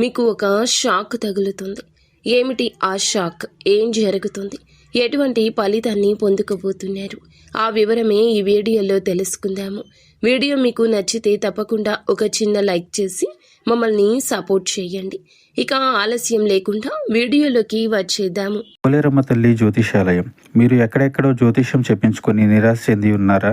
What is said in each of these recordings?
మీకు ఒక షాక్ తగులుతుంది. ఏమిటి ఆ షాక్? ఏం జరుగుతుంది? ఎటువంటి ఫలితాన్ని పొందుకోబోతున్నారు? ఆ వివరమే ఈ వీడియోలో తెలుసుకుందాము. వీడియో మీకు నచ్చితే తప్పకుండా ఒక చిన్న లైక్ చేసి మమ్మల్ని సపోర్ట్ చేయండి. ఇక ఆలస్యం లేకుండా వీడియోలోకి వచ్చేద్దాము. పోలేరమ్మ తల్లి జ్యోతిషాలయం. మీరు ఎక్కడెక్కడో జ్యోతిష్యం చెప్పించుకొని నిరాశ చెంది ఉన్నారా?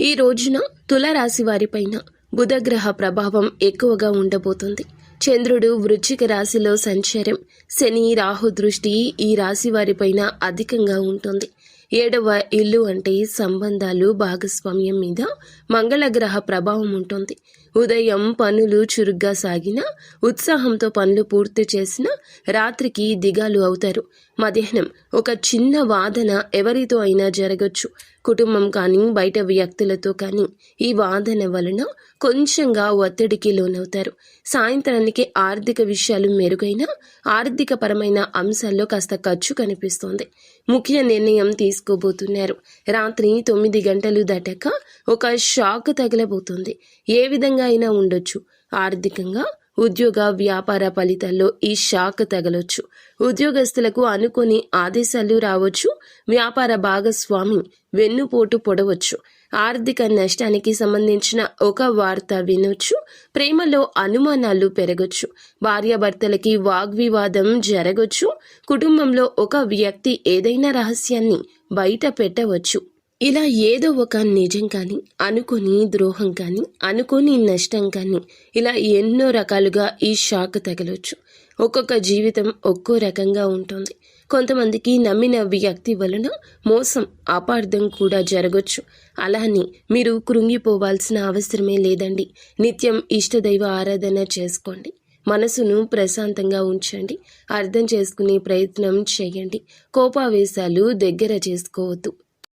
ఈ రోజున తులరాశి వారిపైన బుధగ్రహ ప్రభావం ఎక్కువగా ఉండబోతుంది. చంద్రుడు వృశ్చిక రాశిలో సంచారం. శని రాహు దృష్టి ఈ రాశి వారిపైన అధికంగా ఉంటుంది. ఏడవ ఇల్లు అంటే సంబంధాలు భాగస్వామ్యం మీద మంగళగ్రహ ప్రభావం ఉంటుంది. ఉదయం పనులు చురుగ్గా సాగినా ఉత్సాహంతో పనులు పూర్తి చేసిన రాత్రికి దిగాలు అవుతారు. మధ్యాహ్నం ఒక చిన్న వాదన ఎవరితో అయినా జరగచ్చు. కుటుంబం కానీ బయట వ్యక్తులతో కానీ ఈ వాదన వలన కొంచెంగా ఒత్తిడికి లోనవుతారు. సాయంత్రానికి ఆర్థిక విషయాలు మెరుగైన ఆర్థిక పరమైన అంశాల్లో కాస్త ఖర్చు కనిపిస్తోంది. ముఖ్య నిర్ణయం చేసుకోబోతున్నారు రాత్రి తొమ్మిది గంటలు దాటాక ఒక షాక్ తగలబోతుంది. ఏ విధంగా అయినా ఉండొచ్చు. ఆర్థికంగా ఉద్యోగ వ్యాపార ఫలితాల్లో ఈ షాక్ తగలొచ్చు. ఉద్యోగస్తులకు అనుకోని ఆదేశాలు రావచ్చు. వ్యాపార భాగస్వామి వెన్నుపోటు పొడవచ్చు. ఆర్థిక నష్టానికి సంబంధించిన ఒక వార్త వినొచ్చు. ప్రేమలో అనుమానాలు పెరగొచ్చు. భార్యాభర్తలకి వాగ్వివాదం జరగొచ్చు. కుటుంబంలో ఒక వ్యక్తి ఏదైనా రహస్యాన్ని బయట పెట్టవచ్చు. ఇలా ఏదో ఒక నిజం కానీ అనుకోని ద్రోహం కానీ అనుకోని నష్టం కానీ ఇలా ఎన్నో రకాలుగా ఈ షాక్ తగలొచ్చు. ఒక్కొక్క జీవితం ఒక్కో రకంగా ఉంటుంది. కొంతమందికి నమ్మిన వ్యక్తి వలన మోసం అపార్థం కూడా జరగొచ్చు. అలానే మీరు కృంగిపోవాల్సిన అవసరమే లేదండి. నిత్యం ఇష్టదైవ ఆరాధన చేసుకోండి. మనసును ప్రశాంతంగా ఉంచండి. అర్థం చేసుకునే ప్రయత్నం చేయండి. కోపావేశాలు దగ్గర చేసుకోవద్దు.